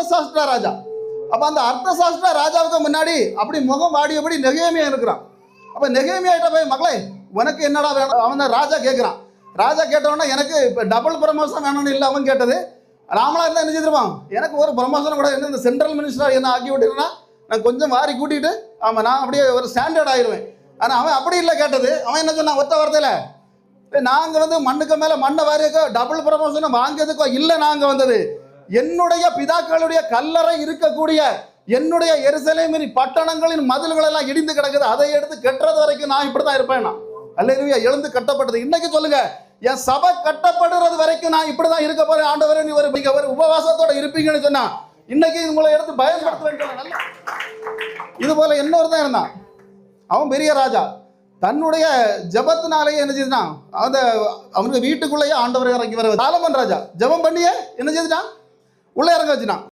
அர்த்தசாஸ்திர ராஜா. அப்ப அந்த அர்த்தசாஸ்திர ராஜாவுக்கு முன்னாடி அப்படி முகம் வாடியபடி நெகேமியா இருக்கிறான். அப்ப நெகேமியாட்ட போய் மகளே உனக்கு என்னடா வேணும்? அவன் தான் ராஜா கேட்கிறான் ராஜா கேட்டவொடனே எனக்கு இப்போ டபுள் ப்ரமோஷன் வேணும்னு இல்லை அவன் கேட்டது. ராமலா இருந்தால் என்ன எனக்கு ஒரு ப்ரமோஷன் கூட என்ன இந்த சென்ட்ரல் மினிஸ்டர் என்ன ஆக்கி விட்டுருன்னா நான் கொஞ்சம் வாரி கூட்டிட்டு ஆமாம் நான் அப்படியே ஒரு ஸ்டாண்டர்ட் ஆயிடுவேன் ஆனால் அவன் அப்படி இல்லை கேட்டது. அவன் என்ன சொன்னான்? ஒத்த வார்த்தையில் நாங்கள் வந்து மண்ணுக்கு மேலே மண்ணை வாரியக்கோ டபுள் ப்ரமோஷன் வாங்கியதுக்கோ இல்லை நாங்கள் வந்தது. என்னுடைய பிதாக்களுடைய கல்லறை இருக்கக்கூடிய என்னுடைய எருசலேமின் பட்டணங்களின் மதில்கள் எல்லாம் இடிந்து கிடக்குது. அதை எடுத்து கட்டுறது வரைக்கும் நான் இப்படி தான் இருப்பேன் நான். எழுந்து கட்டப்பட்டது. இன்னைக்கு சொல்லுங்க என் சபை கட்டப்படுறது வரைக்கும் நான் இப்படி தான் இருக்க போறேன். ஆண்டவரே நீ ஒரு மிக ஒரு உபவாசத்தோட இருப்பீங்கன்னு சொன்னா இன்னைக்கு உங்களை எடுத்து பயன்படுத்த நல்ல. இது போல இன்னொரு தான் இருந்தான். அவன் பெரிய ராஜா. தன்னுடைய ஜபத்தினாலேயே என்ன செய்தான் அந்த அவனுக்கு வீட்டுக்குள்ளேயே ஆண்டவர் இறங்கி வர சாலமன் ராஜா. ஜெபம் பண்ணியே என்ன செய்தான் உள்ளே இறங்க வச்சுட்டான்